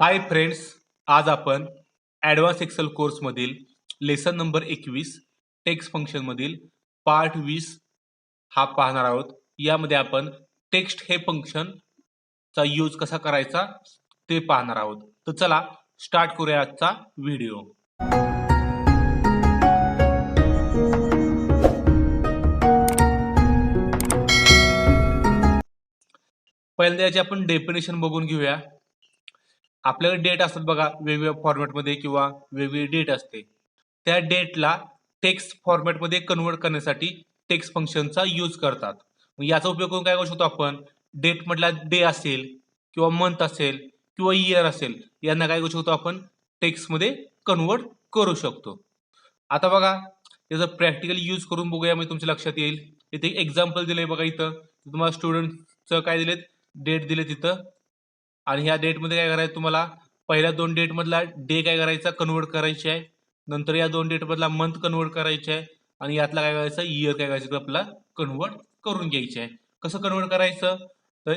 हाय friends आज आपण advance excel कोर्समधील लेसन नंबर एकवीस टेक्स्ट फंक्शनमधील पार्ट वीस हा पाहणार आहोत. यामध्ये आपण टेक्स्ट हे फंक्शनचा यूज कसा करायचा ते पाहणार आहोत. तर चला स्टार्ट करूया आजचा व्हिडिओ पहिल्यांदा याची आपण डेफिनेशन बघून घेऊया. आपल्याकडे डेट असतात बघा वेगवेगळ्या फॉर्मॅटमध्ये किंवा वेगवेगळी डेट असते. त्या डेटला टेक्स्ट फॉर्मॅटमध्ये कन्वर्ट करण्यासाठी टेक्स्ट फंक्शनचा यूज करतात. मग याचा उपयोग करून काय करू शकतो आपण? डेट म्हटला डे असेल किंवा मंथ असेल किंवा इयर असेल यांना काय करू शकतो आपण? टेक्स्टमध्ये कन्वर्ट करू शकतो. आता बघा याचा प्रॅक्टिकल यूज करून बघूया म्हणजे तुमच्या लक्षात येईल. इथे एक्झाम्पल दिलंय बघा इथं. तुम्हाला स्टुडंटचं काय दिलेत? डेट दिले तिथं आणि ह्या डेटमध्ये काय करायचं तुम्हाला? पहिल्या दोन डेटमधला डे काय करायचा? कन्वर्ट करायची आहे. नंतर या दोन डेटमधला मंथ कन्वर्ट करायची आहे. आणि यातला काय करायचं? इयर काय करायचं? आपला कन्वर्ट करून घ्यायचे आहे. कसं कन्वर्ट करायचं? तर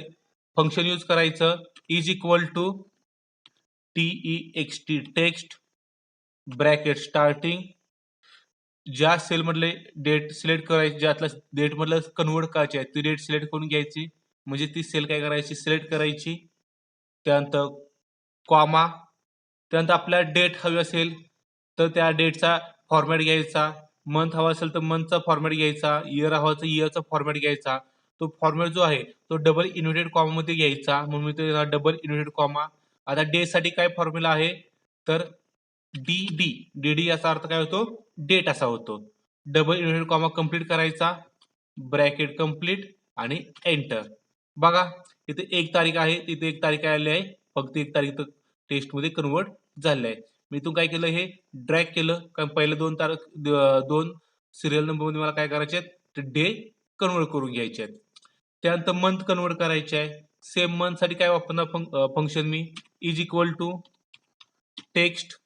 फंक्शन यूज करायचं. Is equal to T E X T text bracket starting ज्या सेलमधले डेट सिलेक्ट करायची ज्यातला डेटमधलं कन्वर्ट करायची आहे ती डेट सिलेक्ट करून घ्यायची. म्हणजे ती सेल काय करायची? सिलेक्ट करायची. त्यानंतर कॉमा त्यानंतर आपल्याला डेट हवी असेल तर त्या डेटचा फॉर्मॅट घ्यायचा. मंथ हवा असेल तर मंथचा फॉर्मॅट घ्यायचा. इयर हवा असेल इयरचा फॉर्मॅट घ्यायचा. तो फॉर्मॅट जो आहे तो डबल इन्व्हर्टेड कॉमामध्ये घ्यायचा. म्हणून मी तो डबल इन्व्हर्टेड कॉमा आता डे साठी काय फॉर्म्युला आहे? तर डी डी डी डी याचा अर्थ काय होतो? डेट असा होतो. डबल इन्व्हर्टेड कॉमा कंप्लीट करायचा. ब्रॅकेट कंप्लीट आणि एंटर बघा इथे एक तारीख आहे तिथे एक तारीख आलेली आहे. फक्त एक तारीख टेस्टमध्ये कन्वर्ट झालेलं आहे. मी इथून काय केलं हे ड्रॅग केलं. कारण पहिले दोन तारख दोन सिरियल नंबरमध्ये मला काय करायचे आहेत डे कन्वर्ट करून घ्यायचे आहेत. त्यानंतर मंथ कन्वर्ट करायचे आहे. सेम मंथसाठी काय वापरणार function me? Is equal to text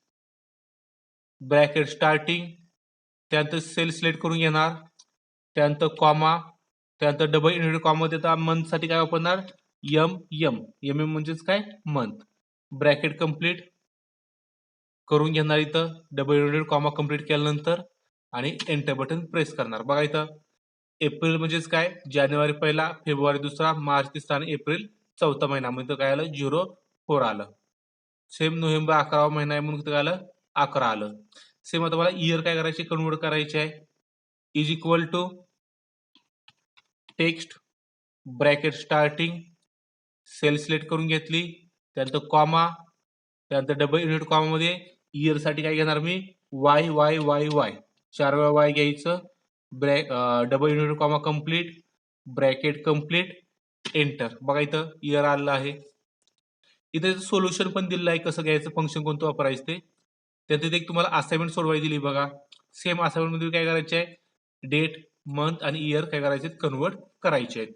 bracket starting त्यानंतर सेल सिलेक्ट करून घेणार. त्यानंतर कॉमा त्यानंतर डबल युनिट कॉमा देता. मंथसाठी काय वापरणार? M M. एम एम म्हणजेच काय? मंथ ब्रॅकेट कंप्लीट करून घेणार इथं. डबल युनिट कॉमा कंप्लीट केल्यानंतर आणि एंटर बटन प्रेस करणार. बघा इथं. एप्रिल म्हणजेच काय? जानेवारी पहिला फेब्रुवारी दुसरा मार्च तिसरा आणि एप्रिल चौथा महिना. म्हणजे काय आलं? झिरो फोर आलं. सेम नोव्हेंबर अकरावा महिना आहे म्हणून काय आलं? अकरा आलं. सेम आता मला इयर काय करायचे? कन्वर्ट करायचे आहे. Is equal to text bracket starting cell select करून घेतली. त्यानंतर कॉमा त्यानंतर डबल युनिट कॉमामध्ये इयरसाठी काय घेणार मी? वाय वाय वाय वाय चार वेळा वाय घ्यायचं. ब्रॅक double inverted comma complete bracket complete enter बघा इथं इयर आलेलं आहे. इथं सोल्युशन पण दिलेलं आहे. कसं घ्यायचं? फंक्शन कोणतं वापरायचं ते? त्यात तिथे एक तुम्हाला असाइनमेंट सोडवाय दिली बघा. सेम असाइनमेंटमध्ये काय करायचे आहे डेट मंथ आणि इयर काय करायचे कन्वर्ट करायचे आहेत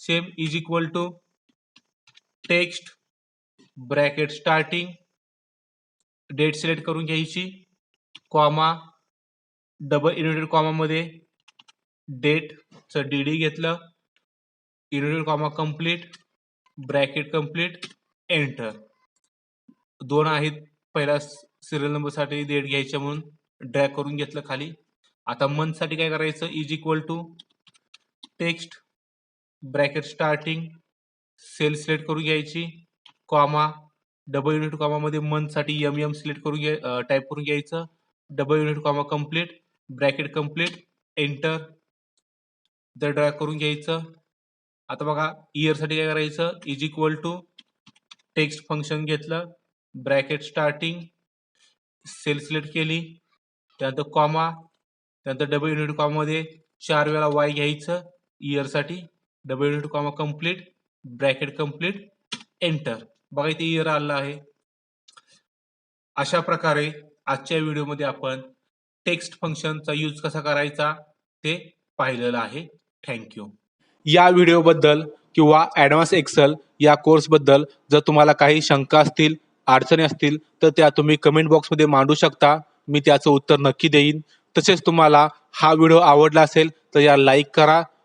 same is equal to text bracket starting date select करून घ्यायची कॉमा डबल युनिटेड कॉमामध्ये डेटचं डी डी घेतलं inverted comma complete bracket complete enter दोन आहेत पहिला सिरियल नंबरसाठी डेट घ्यायचं म्हणून ड्रॅग करून घेतलं खाली. आता मंथसाठी काय करायचं? Is equal to text bracket starting cell select करून घ्यायची कॉमा डबल युनिट कॉमामध्ये मंथसाठी एम एम सिलेक्ट करून घ्या टाईप करून घ्यायचं. Double inverted comma complete bracket complete enter the drag करून घ्यायचं. आता बघा इयरसाठी काय करायचं? Is equal to text function घेतलं ब्रॅकेट स्टार्टिंग सेल सिलेक्ट केली त्यानंतर कॉमा त्यानंतर डबल युनिट कॉमामध्ये चार वेळा वाय घ्यायचं इयरसाठी double inverted comma complete bracket complete enter. बघा इथे इयर आलेलं आहे. अशा प्रकारे आजच्या व्हिडिओमध्ये आपण टेक्स्ट फंक्शनचा यूज कसा करायचा ते पाहिलेलं आहे. थँक्यू या व्हिडिओबद्दल किंवा ॲडव्हान्स एक्सेल या कोर्सबद्दल जर तुम्हाला काही शंका असतील अडचणी असतील तर त्या तुम्ही कमेंट बॉक्समध्ये मांडू शकता. मी त्याचं उत्तर नक्की देईन. तसेच तुम्हाला हा व्हिडिओ आवडला असेल तर या लाईक करा.